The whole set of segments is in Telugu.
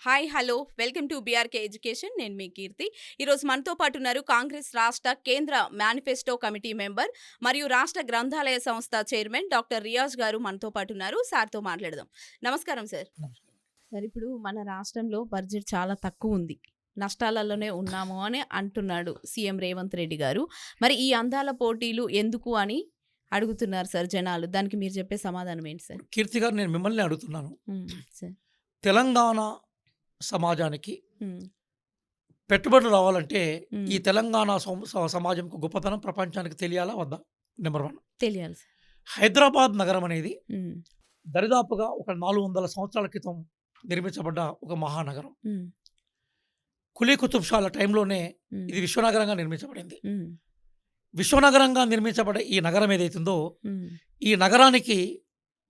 Hi hello. Welcome to BRK education. నేను మీ కీర్తి. ఈరోజు మనతో పాటు ఉన్నారు కాంగ్రెస్ రాష్ట్ర కేంద్ర మేనిఫెస్టో కమిటీ మెంబర్ మరియు రాష్ట్ర గ్రంథాలయ సంస్థ చైర్మన్ డాక్టర్ రియాజ్ గారు మనతో పాటు ఉన్నారు. సార్తో మాట్లాడదాం. నమస్కారం సార్. సార్ ఇప్పుడు మన రాష్ట్రంలో బడ్జెట్ చాలా తక్కువ ఉంది. నష్టాలలోనే ఉన్నాము అని అంటున్నాడు సీఎం రేవంత్ రెడ్డి గారు. మరి ఈ అందాల పోటీలు ఎందుకు అని అడుగుతున్నారు సార్ జనాలు. దానికి మీరు చెప్పే సమాధానం ఏంటి సార్? కీర్తి గారు నేను మిమ్మల్ని అడుగుతున్నాను. తెలంగాణ సమాజానికి పెట్టుబడులు రావాలంటే ఈ తెలంగాణ సం- స- సమాజంకు గొప్పతనం ప్రపంచానికి తెలియాలా? వద్దా? Number one. తెలియాలి హైదరాబాద్ నగరం అనేది దరిదాపుగా ఒక నాలుగు వందల సంవత్సరాల క్రితం నిర్మించబడ్డ ఒక మహానగరం. కులీ కుతుబ్ షాల టైంలోనే ఇది విశ్వనగరంగా నిర్మించబడింది. విశ్వనగరంగా నిర్మించబడే ఈ నగరం ఏదైతుందో ఈ నగరానికి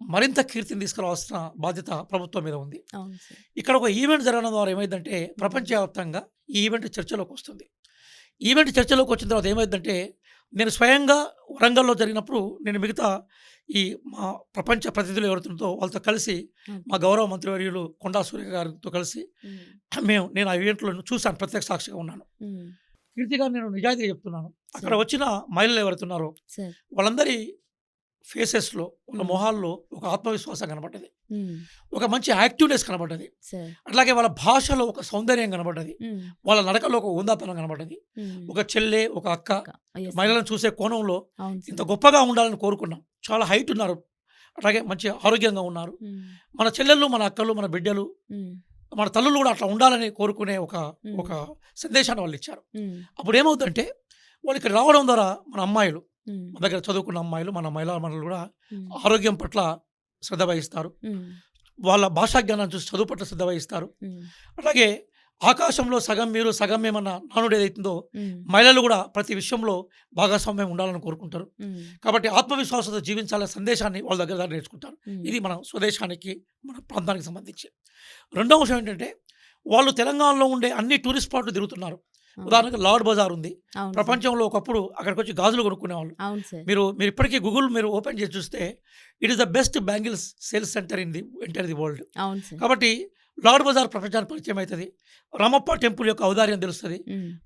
మరింత కీర్తిని తీసుకురావాల్సిన బాధ్యత ప్రభుత్వం మీద ఉంది. ఇక్కడ ఒక ఈవెంట్ జరగడం ద్వారా ఏమైందంటే ప్రపంచవ్యాప్తంగా ఈ ఈవెంట్ చర్చలోకి వస్తుంది. ఈవెంట్ చర్చలోకి వచ్చిన తర్వాత ఏమైందంటే నేను స్వయంగా వరంగల్లో జరిగినప్పుడు నేను మిగతా ఈ మా ప్రపంచ ప్రతినిధులు ఎవరుతుందో వాళ్ళతో కలిసి. మా గౌరవ మంత్రివర్యులు కొండా సూర్య గారితో కలిసి మేము నేను ఆ ఈవెంట్లో చూశాను ప్రత్యక్ష సాక్షిగా ఉన్నాను. కీర్తిగా నేను నిజాయితీగా చెప్తున్నాను. అక్కడ. వచ్చిన మహిళలు ఎవరుతున్నారో వాళ్ళందరి ఫేసెస్లో వాళ్ళ Hmm. మొహాల్లో ఒక ఆత్మవిశ్వాసం కనబడ్డది. ఒక మంచి యాక్టివ్నెస్ కనబడ్డది. అట్లాగే వాళ్ళ భాషలో ఒక సౌందర్యం కనబడ్డది. వాళ్ళ నడకలో ఒక ఉందాతనం కనబడ్డది. ఒక చెల్లె ఒక అక్క. మహిళలను చూసే కోణంలో ఇంత గొప్పగా ఉండాలని కోరుకున్నాం. చాలా హైట్ ఉన్నారు. అట్లాగే మంచి ఆరోగ్యంగా ఉన్నారు. మన చెల్లెళ్ళు మన అక్కలు మన బిడ్డలు మన తల్లులు కూడా అట్లా ఉండాలని కోరుకునే ఒక ఒక సందేశాన్ని వాళ్ళు ఇచ్చారు. అప్పుడు ఏమవుతుందంటే వాళ్ళు ఇక్కడ రావడం ద్వారా మన అమ్మాయిలు మన దగ్గర చదువుకున్న అమ్మాయిలు మన మహిళా మనలు కూడా ఆరోగ్యం పట్ల శ్రద్ధ వహిస్తారు. వాళ్ళ భాషా జ్ఞానం చూసి చదువు పట్ల శ్రద్ధ వహిస్తారు. అలాగే ఆకాశంలో సగం మీరు సగం మేమన్న నానుడు ఏదైతుందో మహిళలు కూడా ప్రతి విషయంలో భాగస్వామ్యం ఉండాలని కోరుకుంటారు. కాబట్టి ఆత్మవిశ్వాసంతో జీవించాలనే సందేశాన్ని వాళ్ళ దగ్గర దగ్గర నేర్చుకుంటారు ఇది మన స్వదేశానికి మన ప్రాంతానికి సంబంధించి. రెండవ విషయం ఏంటంటే వాళ్ళు తెలంగాణలో ఉండే అన్ని టూరిస్ట్ స్పాట్లు తిరుగుతున్నారు. ఉదాహరణకు లార్డ్ బజార్ ఉంది. ప్రపంచంలో ఒకప్పుడు అక్కడికి వచ్చి గాజులు కొనుక్కునేవాళ్ళు. మీరు మీరు ఇప్పటికీ గూగుల్ మీరు ఓపెన్ చేసి చూస్తే it is the best bangles sales center in the enter the world. కాబట్టి లార్డ్ బజార్ ప్రపంచానికి పరిచయం అవుతుంది రామప్ప టెంపుల్ యొక్క ఔదార్యం తెలుస్తుంది.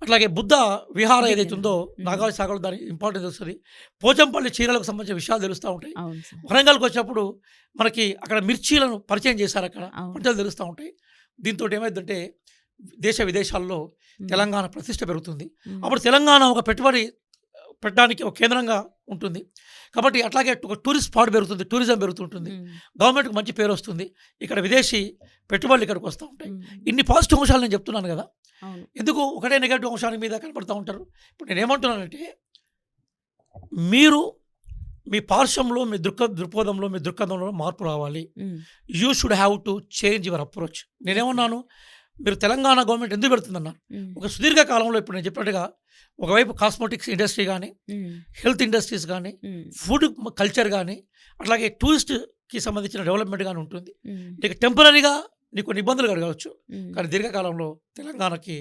అట్లాగే బుద్ధ విహార. ఏదైతే ఉందో మ్మ్. నాగావళి సాగర్ దాని ఇంపార్టెన్స్ తెలుస్తుంది. పోచంపల్లి చీరలకు సంబంధించిన విషయాలు తెలుస్తూ ఉంటాయి. వరంగల్కి వచ్చినప్పుడు మనకి అక్కడ మిర్చీలను పరిచయం చేశారు అక్కడ. పంటలు తెలుస్తూ ఉంటాయి. దీంతో ఏమైందంటే దేశ విదేశాల్లో తెలంగాణ ప్రతిష్ట పెరుగుతుంది. అప్పుడు తెలంగాణ ఒక పెట్టుబడి పెట్టడానికి ఒక కేంద్రంగా ఉంటుంది. కాబట్టి అట్లాగే ఒక టూరిస్ట్ స్పాట్ పెరుగుతుంది టూరిజం పెరుగుతుంటుంది. గవర్నమెంట్కి మంచి పేరు వస్తుంది. ఇక్కడ విదేశీ పెట్టుబడులు ఇక్కడికి వస్తూ ఉంటాయి. ఇన్ని పాజిటివ్ అంశాలు నేను చెప్తున్నాను కదా. ఎందుకు? ఒకటే నెగటివ్ అంశాల మీద కనపడుతూ ఉంటారు. ఇప్పుడు నేను ఏమంటున్నానంటే మీరు మీ పార్శ్వంలో మీ దృక్ప దృక్పథంలో మీ దృక్పథంలో మార్పు రావాలి. You should have to change your approach. నేనేమన్నాను? మీరు తెలంగాణ గవర్నమెంట్ ఎందుకు పెడుతుందన్నారు ఒక సుదీర్ఘ కాలంలో ఇప్పుడు నేను చెప్పినట్టుగా ఒకవైపు కాస్మెటిక్స్ ఇండస్ట్రీ కానీ హెల్త్ ఇండస్ట్రీస్ కానీ ఫుడ్ కల్చర్ కానీ అట్లాగే టూరిస్ట్కి సంబంధించిన డెవలప్మెంట్ కానీ ఉంటుంది. నీకు టెంపరీగా నీకు కొన్ని ఇబ్బందులు కలగవచ్చు. కానీ దీర్ఘకాలంలో తెలంగాణకి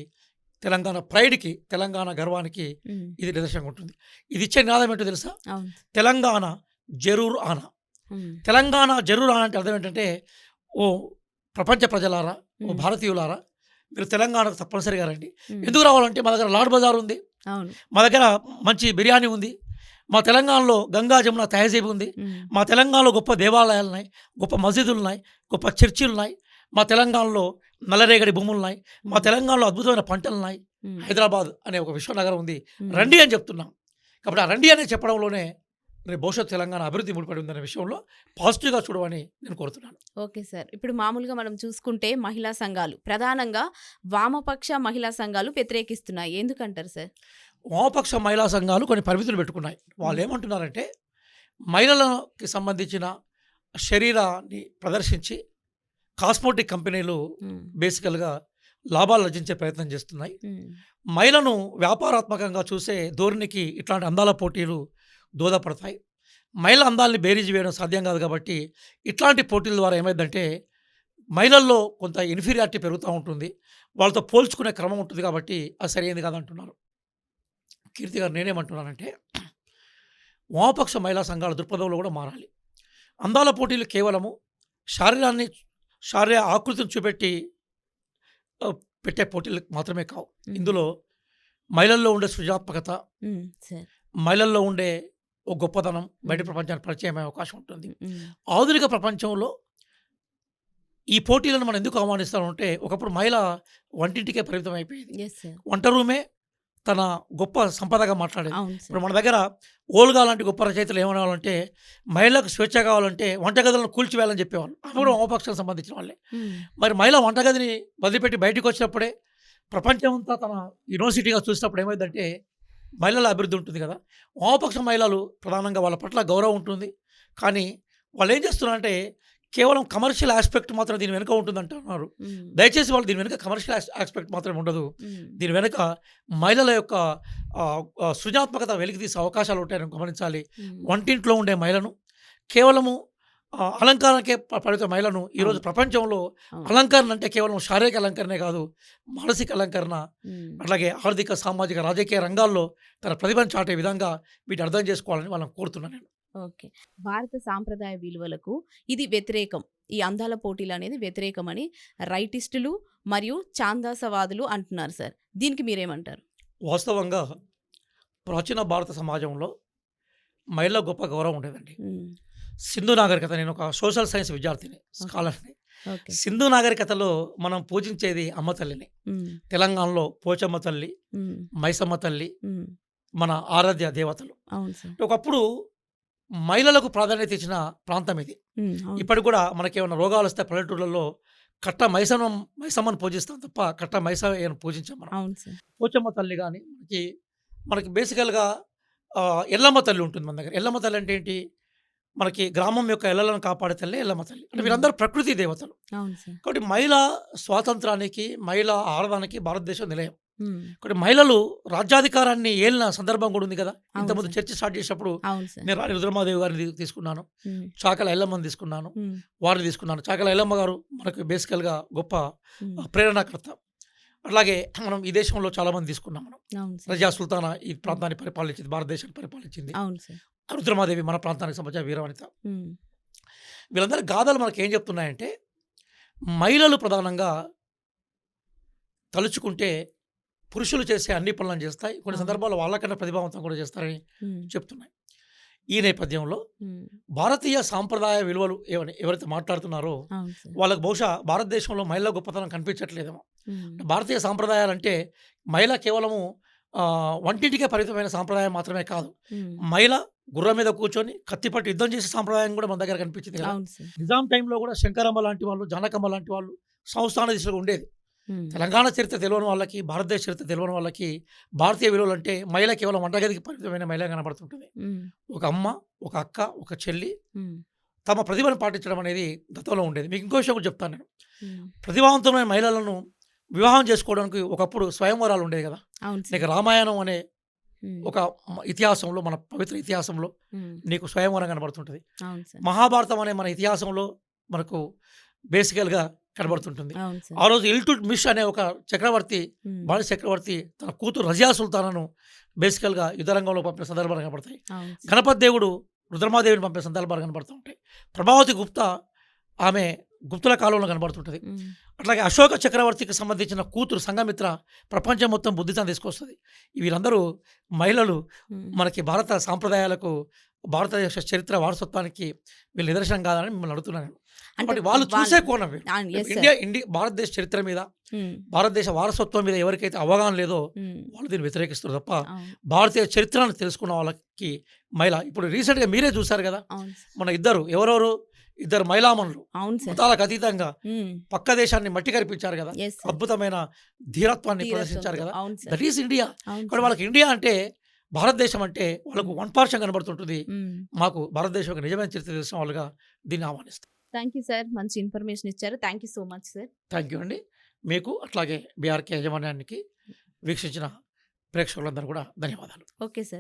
తెలంగాణ ప్రైడ్కి తెలంగాణ గర్వానికి ఇది నిదర్శనంగా ఉంటుంది. ఇది ఇచ్చే నినాదం ఏంటో తెలుసా? తెలంగాణ జరూర్ ఆనా. తెలంగాణ జరూర్ ఆనా అంటే అర్థం ఏంటంటే ఓ ప్రపంచ ప్రజలారా ఓ భారతీయులారా మీరు తెలంగాణకు తప్పనిసరిగా రండి. ఎందుకు రావాలంటే మా దగ్గర లాడ్ బజార్ ఉంది. మా దగ్గర మంచి బిర్యానీ ఉంది. మా తెలంగాణలో గంగా జమున తహజీబ్ ఉంది. మా తెలంగాణలో గొప్ప దేవాలయాలు ఉన్నాయి గొప్ప మసీదులు ఉన్నాయి గొప్ప చర్చిలు ఉన్నాయి. మా తెలంగాణలో నల్లరేగడి భూములు ఉన్నాయి. మా తెలంగాణలో అద్భుతమైన పంటలు ఉన్నాయి. హైదరాబాద్ అనే ఒక విశ్వనగరం ఉంది. రండి అని చెప్తున్నాం. కాబట్టి ఆ రండి అనే చెప్పడంలోనే రేపు భవిష్యత్ తెలంగాణ అభివృద్ధి ముడిపడి ఉందనే విషయంలో పాజిటివ్గా చూడమని నేను కోరుతున్నాను. Okay sir. ఇప్పుడు మామూలుగా మనం చూసుకుంటే మహిళా సంఘాలు ప్రధానంగా వామపక్ష మహిళా సంఘాలు వ్యతిరేకిస్తున్నాయి. ఎందుకంటారు సార్? వామపక్ష మహిళా సంఘాలు కొన్ని పరిమితులు పెట్టుకున్నాయి. వాళ్ళు ఏమంటున్నారంటే మహిళలకి సంబంధించిన శరీరాన్ని ప్రదర్శించి కాస్మోటిక్ కంపెనీలు బేసికల్గా లాభాలు రచించే ప్రయత్నం చేస్తున్నాయి. మహిళను వ్యాపారాత్మకంగా చూసే ధోరణికి ఇట్లాంటి అందాల పోటీలు దోహదపడతాయి. మహిళల అందాల్ని బేరీజ్ వేయడం సాధ్యం కాదు కాబట్టి ఇట్లాంటి పోటీల ద్వారా ఏమైందంటే మహిళల్లో కొంత ఇన్ఫీరియారిటీ పెరుగుతూ ఉంటుంది. వాళ్ళతో పోల్చుకునే క్రమం ఉంటుంది కాబట్టి అది సరైనది కాదంటున్నారు. కీర్తి గారు నేనేమంటున్నానంటే వామపక్ష మహిళా సంఘాల దృక్పథంలో కూడా మారాలి. అందాల పోటీలు కేవలము శారీరాన్ని శారీర ఆకృతిని చూపెట్టి పెట్టే పోటీలు మాత్రమే కావు. ఇందులో మహిళల్లో ఉండే సృజనాత్మకత. మహిళల్లో ఉండే ఒక గొప్పతనం బయట. ప్రపంచానికి పరిచయమయ్యే అవకాశం ఉంటుంది. ఆధునిక ప్రపంచంలో ఈ పోటీలను మనం ఎందుకు ఆహ్వానిస్తామంటే, ఒకప్పుడు మహిళ వంటింటికే పరిమితం అయిపోయేది. వంట రూమే తన గొప్ప సంపదగా మాట్లాడేది. ఇప్పుడు. మన దగ్గర ఓల్గా లాంటి గొప్ప రచయితలు ఏమనేవాళ్ళంటే, మహిళలకు స్వేచ్ఛ కావాలంటే వంటగదులను కూల్చివేయాలని చెప్పేవాళ్ళు. అవి కూడా హ్మ్. వామపక్షానికి సంబంధించిన వాళ్ళే. మరి మహిళ వంటగదిని వదిలిపెట్టి బయటికి వచ్చినప్పుడే ప్రపంచం అంతా తన యూనివర్సిటీగా చూసినప్పుడు ఏమైందంటే, మహిళల అభివృద్ధి ఉంటుంది కదా! వామపక్ష మహిళలు ప్రధానంగా వాళ్ళ పట్ల గౌరవం ఉంటుంది. కానీ వాళ్ళు ఏం చేస్తున్నారంటే, కేవలం కమర్షియల్ యాస్పెక్ట్ మాత్రం దీని వెనుక ఉంటుందంటున్నారు. హ్మ్. దయచేసి వాళ్ళు దీని వెనుక కమర్షియల్ యాస్ యాస్పెక్ట్ మాత్రం ఉండదు. దీని వెనుక మహిళల యొక్క సృజనాత్మకత వెలికితీసే అవకాశాలు ఉంటాయని గమనించాలి. వంటింట్లో ఉండే మహిళను కేవలము అలంకారానికే పరిమిత మహిళను ఈరోజు. ప్రపంచంలో. అలంకరణ అంటే కేవలం శారీరక అలంకరణే కాదు. మానసిక అలంకరణ. అట్లాగే ఆర్థిక, సామాజిక, రాజకీయ రంగాల్లో తన ప్రతిభను చాటే విధంగా వీటిని అర్థం చేసుకోవాలని వాళ్ళని కోరుతున్నాను నేను. ఓకే. భారత సాంప్రదాయ విలువలకు ఇది వ్యతిరేకం. ఈ అందాల పోటీలనేది వ్యతిరేకమని రైటిస్టులు మరియు ఛాందసవాదులు అంటున్నారు సార్. దీనికి మీరేమంటారు? వాస్తవంగా ప్రాచీన భారత సమాజంలో మహిళలకు గొప్ప గౌరవం ఉండేదండి. సింధు నాగరికత నేను ఒక సోషల్ సైన్స్ విద్యార్థిని, స్కాలర్‌ని. సింధు నాగరికతలో మనం పూజించేది అమ్మ తల్లిని. తెలంగాణలో పోచమ్మ తల్లి. మైసమ్మ తల్లి. మన ఆరాధ్య దేవతలు. ఒకప్పుడు మహిళలకు ప్రాధాన్యత ఇచ్చిన ప్రాంతం ఇది. ఇప్పటికి కూడా మనకేమైనా రోగాలు వస్తే పల్లెటూర్లలో కట్ట మైసమ్మ మైసమ్మని పూజిస్తాం తప్ప కట్ట మైసమ్మని పూజించాం మనం. పోచమ్మ తల్లి కానీ మనకి మనకి బేసికల్‌గా ఎల్లమ్మ తల్లి ఉంటుంది మన దగ్గర. ఎల్లమ్మ తల్లి అంటే ఏంటి? మనకి గ్రామం యొక్క ఎల్లలను కాపాడే తల్లే ఎల్లమ్మ తల్లి. అంటే. వీరందరూ ప్రకృతి దేవతలు. కాబట్టి మహిళా స్వాతంత్రానికి, మహిళా ఆరాధనకి భారతదేశం నిలయం. కాబట్టి మహిళలు రాజ్యాధికారాన్ని ఏలిన సందర్భం కూడా ఉంది కదా! ఇంతకుముందు. చర్చ స్టార్ట్ చేసినప్పుడు. నేను రాణి రుద్రమాదేవి గారిని తీసుకున్నాను. చాకల ఎల్లమ్మని తీసుకున్నాను. వారిని తీసుకున్నాను. చాకల ఎల్లమ్మ గారు మనకు బేసికల్‌గా గొప్ప ప్రేరణాకర్త. అట్లాగే మనం ఈ దేశంలో చాలామంది తీసుకున్నాం మనం. రజియా సుల్తానా ఈ ప్రాంతాన్ని పరిపాలించింది. భారతదేశాన్ని పరిపాలించింది. రుద్రమాదేవి మన ప్రాంతానికి సంబంధించిన వీరవనిత. వీళ్ళందరి గాథలు మనకేం చెప్తున్నాయంటే, మహిళలు ప్రధానంగా తలుచుకుంటే పురుషులు చేసే అన్ని పనులను చేస్తాయి. కొన్ని. సందర్భాల్లో వాళ్ళకన్నా ప్రతిభావంతం కూడా చేస్తారని. చెప్తున్నాయి. ఈ నేపథ్యంలో. భారతీయ సాంప్రదాయ విలువలు ఏవని ఎవరైతే మాట్లాడుతున్నారో. వాళ్ళకి బహుశా భారతదేశంలో మహిళల గొప్పతనం కనిపించట్లేదేమో. భారతీయ సాంప్రదాయాలంటే మహిళ కేవలము వంటింటికే పరిమితమైన సాంప్రదాయం మాత్రమే కాదు. మహిళ గుర్రం మీద కూర్చొని కత్తి పట్టి యుద్ధం చేసే సాంప్రదాయం కూడా మన దగ్గర కనిపించింది కదా! నిజాం టైంలో కూడా శంకరమ్మ లాంటి వాళ్ళు, జానకమ్మ లాంటి వాళ్ళు సంస్థాన దిశలో ఉండేది. తెలంగాణ చరిత్ర తెలవని వాళ్ళకి, భారతదేశ చరిత్ర తెలవని వాళ్ళకి భారతీయ విలువలంటే మహిళ కేవలం వంటగదికి పరిమితమైన మహిళ కనబడుతుంటుంది. ఒక అమ్మ, ఒక అక్క, ఒక చెల్లి. తమ ప్రతిభను పాటించడం అనేది గతంలో ఉండేది. మీకు ఇంకో విషయం కూడా చెప్తాను నేను. ప్రతిభావంతమైన మహిళలను వివాహం చేసుకోవడానికి ఒకప్పుడు స్వయంవరాలు ఉండేవి కదా! నీకు రామాయణం అనే. ఒక ఇతిహాసంలో మన పవిత్ర ఇతిహాసంలో. నీకు స్వయంవరం కనబడుతుంటది. మహాభారతం అనే మన ఇతిహాసంలో మనకు బేసికల్‌గా కనబడుతుంటుంది. ఆ రోజు ఇల్టుట్మిష్ అనే ఒక చక్రవర్తి. బానిస చక్రవర్తి తన కూతురు రజియా సుల్తానాను బేసికల్‌గా యుద్ధరంగంలో పంపిన సందర్భాలు కనబడతాయి. గణపతి దేవుడు రుద్రమాదేవిని పంపిన సందర్భాలు కనబడుతూ ఉంటాయి. ప్రభావతి గుప్తా ఆమె గుప్తుల కాలంలో కనబడుతుంటది. అట్లాగే అశోక చక్రవర్తికి సంబంధించిన కూతురు సంఘమిత్ర ప్రపంచం మొత్తం బుద్ధితం తీసుకొస్తది. వీళ్ళందరూ మహిళలు. మనకి భారత సాంప్రదాయాలకు, భారతదేశ చరిత్ర వారసత్వానికి వీళ్ళు నిదర్శనం కాదని మిమ్మల్ని అడుగుతున్నాను నేను. అంటే వాళ్ళు చూసే కోణం. ఇండియా ఇండి భారతదేశ చరిత్ర మీద. భారతదేశ వారసత్వం మీద ఎవరికైతే అవగాహన లేదో. వాళ్ళు దీన్ని వ్యతిరేకిస్తారు తప్ప. భారతీయ చరిత్రను తెలుసుకున్న వాళ్ళకి మహిళ ఇప్పుడు రీసెంట్‌గా మీరే చూసారు కదా! మన ఇద్దరు ఎవరెవరు ఇద్దరు మహిళామణులు. మతాలకు అతీతంగా. పక్క దేశాన్ని మట్టి కరిపించారు కదా! అద్భుతమైన ధీరత్వాన్ని ప్రదర్శించారు. కదా! That is India. ఇక్కడ. వాళ్ళకి ఇండియా అంటే భారతదేశం అంటే వాళ్ళకు వన్ పార్షన్ కనబడుతుంటుంది. మాకు భారతదేశం యొక్క నిజమైన చరిత్ర తెలిసిన వాళ్ళుగా దీన్ని ఆహ్వానిస్తాం. Thank you sir. మంచి ఇన్ఫర్మేషన్ ఇచ్చారు. Thank you so much sir. Thank you అండి. మీకు అట్లాగే బీఆర్‌కే యాజమాన్యానికి వీక్షించిన ప్రేక్షకులందరూ కూడా ధన్యవాదాలు. Okay sir.